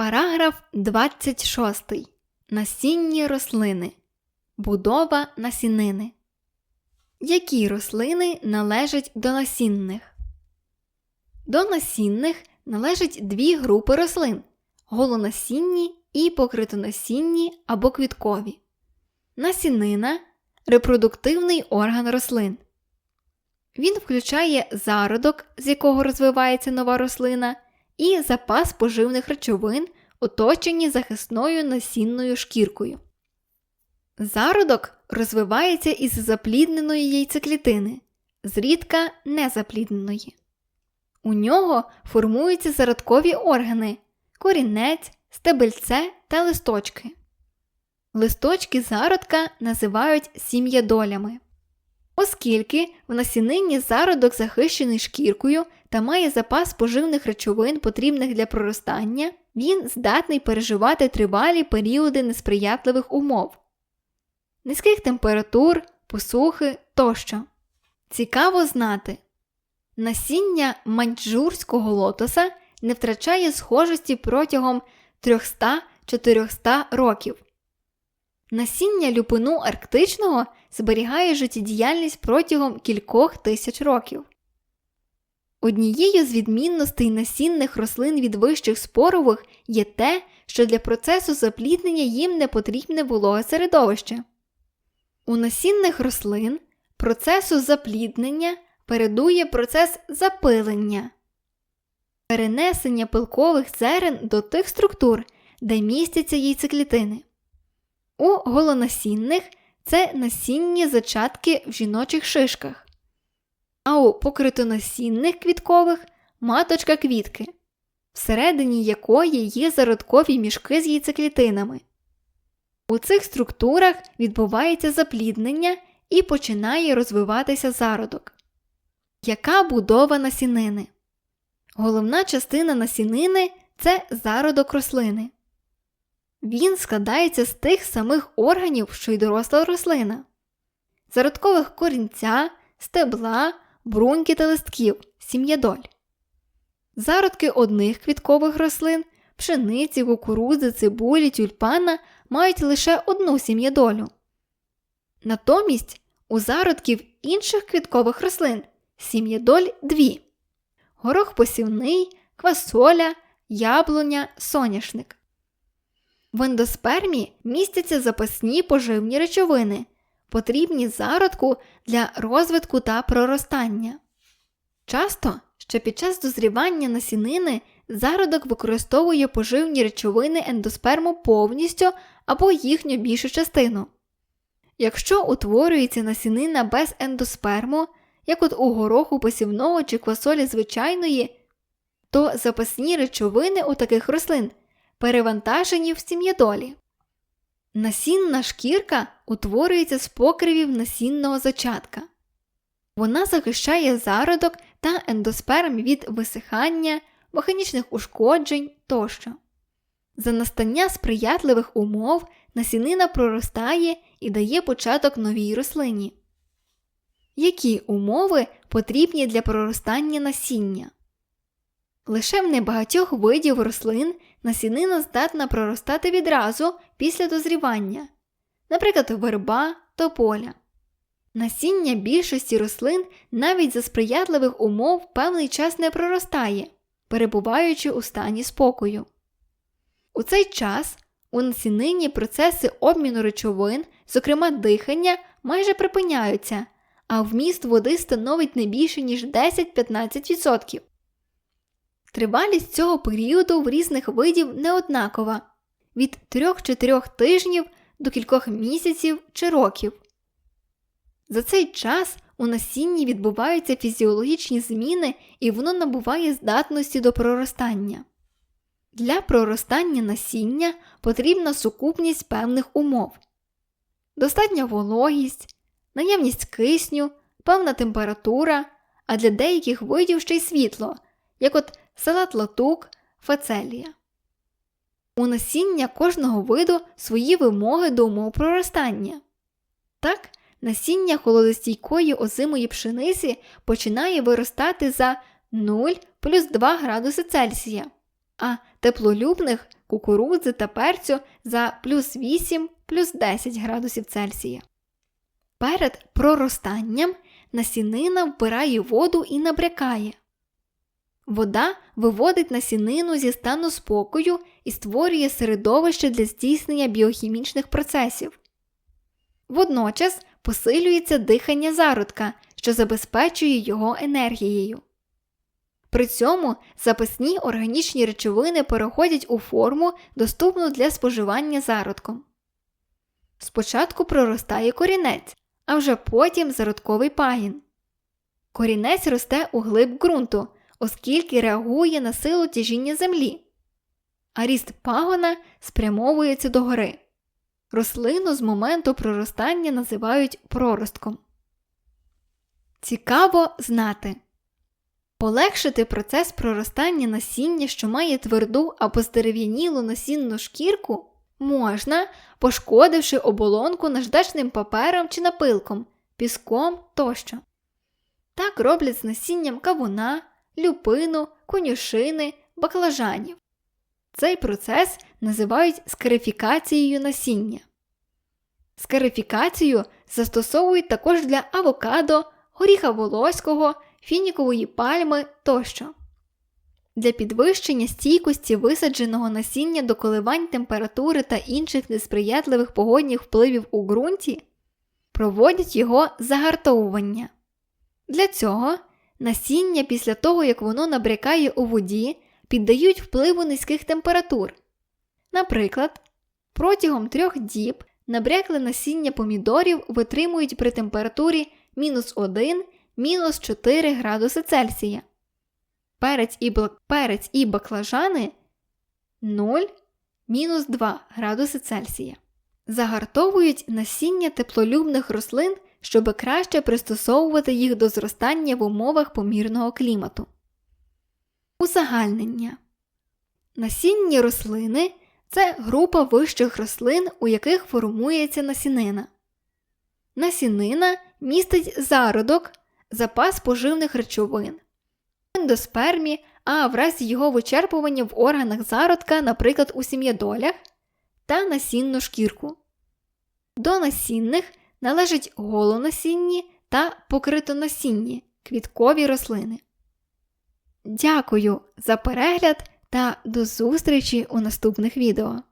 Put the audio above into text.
Параграф 26. Насінні рослини. Будова насінини. Які рослини належать до насінних? До насінних належать дві групи рослин голонасінні і покритонасінні або квіткові. Насінина репродуктивний орган рослин. Він включає зародок, з якого розвивається нова рослина, і запас поживних речовин, оточені захисною насінною шкіркою. Зародок розвивається із заплідненої яйцеклітини, зрідка незаплідненої. У нього формуються зародкові органи корінець, стебельце та листочки. Листочки зародка називають сім'ядолями. Оскільки в насінині зародок захищений шкіркою та має запас поживних речовин, потрібних для проростання, він здатний переживати тривалі періоди несприятливих умов, низьких температур, посухи тощо. Цікаво знати, насіння маньчжурського лотоса не втрачає схожості протягом 300-400 років. Насіння люпину арктичного зберігає життєдіяльність протягом кількох тисяч років. Однією з відмінностей насінних рослин від вищих спорових є те, що для процесу запліднення їм не потрібне вологе середовище. У насінних рослин процесу запліднення передує процес запилення, перенесення пилкових зерен до тих структур, де містяться яйцеклітини. У голонасінних це насінні зачатки в жіночих шишках, а у покритонасінних квіткових маточка квітки, всередині якої є зародкові мішки з яйцеклітинами. У цих структурах відбувається запліднення і починає розвиватися зародок. Яка будова насінини? Головна частина насінини це зародок рослини. Він складається з тих самих органів, що й доросла рослина, зародкових корінця, стебла, бруньки та листків, сім'ядоль. Зародки одних квіткових рослин, пшениці, кукурудзи, цибулі, тюльпана мають лише одну сім'ядолю. Натомість у зародків інших квіткових рослин сім'ядоль дві горох посівний, квасоля, яблуня, соняшник. В ендоспермі містяться запасні поживні речовини, потрібні зародку для розвитку та проростання. Часто ще під час дозрівання насінини зародок використовує поживні речовини ендосперму повністю або їхню більшу частину. Якщо утворюється насінина без ендосперму, як от у гороху посівного чи квасолі звичайної, то запасні речовини у таких рослин перевантажені в сім'ядолі. Насінна шкірка утворюється з покривів насінного зачатка. Вона захищає зародок та ендосперм від висихання, механічних ушкоджень тощо. За настання сприятливих умов насінина проростає і дає початок новій рослині. Які умови потрібні для проростання насіння? Лише в небагатьох видів рослин насінина здатна проростати відразу після дозрівання, наприклад, верба тополя. Насіння більшості рослин навіть за сприятливих умов певний час не проростає, перебуваючи у стані спокою. У цей час у насінині процеси обміну речовин, зокрема дихання, майже припиняються, а вміст води становить не більше, ніж 10-15%. Тривалість цього періоду в різних видів неоднакова від 3-4 тижнів до кількох місяців чи років. За цей час у насінні відбуваються фізіологічні зміни і воно набуває здатності до проростання. Для проростання насіння потрібна сукупність певних умов, достатня вологість, наявність кисню, певна температура, а для деяких видів ще й світло, як от салат латук, фацелія. У насіння кожного виду свої вимоги до умов проростання. Так, насіння холодостійкої озимої пшениці починає виростати за 0 плюс 2 градуси Цельсія, а теплолюбних кукурудзи та перцю за плюс 8 плюс 10 градусів Цельсія. Перед проростанням насінина вбирає воду і набрякає. Вода виводить насінину зі стану спокою і створює середовище для здійснення біохімічних процесів. Водночас посилюється дихання зародка, що забезпечує його енергією. При цьому запасні органічні речовини переходять у форму, доступну для споживання зародком. Спочатку проростає корінець, а вже потім зародковий пагін. Корінець росте у глиб ґрунту, оскільки реагує на силу тяжіння землі, а ріст пагона спрямовується догори. Рослину з моменту проростання називають проростком. Цікаво знати. Полегшити процес проростання насіння, що має тверду або здерев'янілу насінну шкірку, можна, пошкодивши оболонку наждачним папером чи напилком, піском тощо. Так роблять з насінням кавуна, люпину, конюшини, баклажанів. Цей процес називають скарифікацією насіння. Скарифікацію застосовують також для авокадо, горіха волоського, фінікової пальми тощо. Для підвищення стійкості висадженого насіння до коливань температури та інших несприятливих погодних впливів у ґрунті проводять його загартовування. Для цього насіння після того, як воно набрякає у воді, піддають впливу низьких температур. Наприклад, протягом трьох діб набрякле насіння помідорів витримують при температурі мінус 1 мінус 4 градуси Цельсія. Перець і, бл... перець і баклажани 0 мінус 2 градуси Цельсія. Загартовують насіння теплолюбних рослин, щоб краще пристосовувати їх до зростання в умовах помірного клімату. Узагальнення Насінні рослини це група вищих рослин, у яких формується насінина. Насінина містить зародок, запас поживних речовин, ендоспермі, а в разі його вичерпування в органах зародка, наприклад, у сім'ядолях, та насінну шкірку. До насінних належать голонасінні та покритоносінні квіткові рослини. Дякую за перегляд та до зустрічі у наступних відео.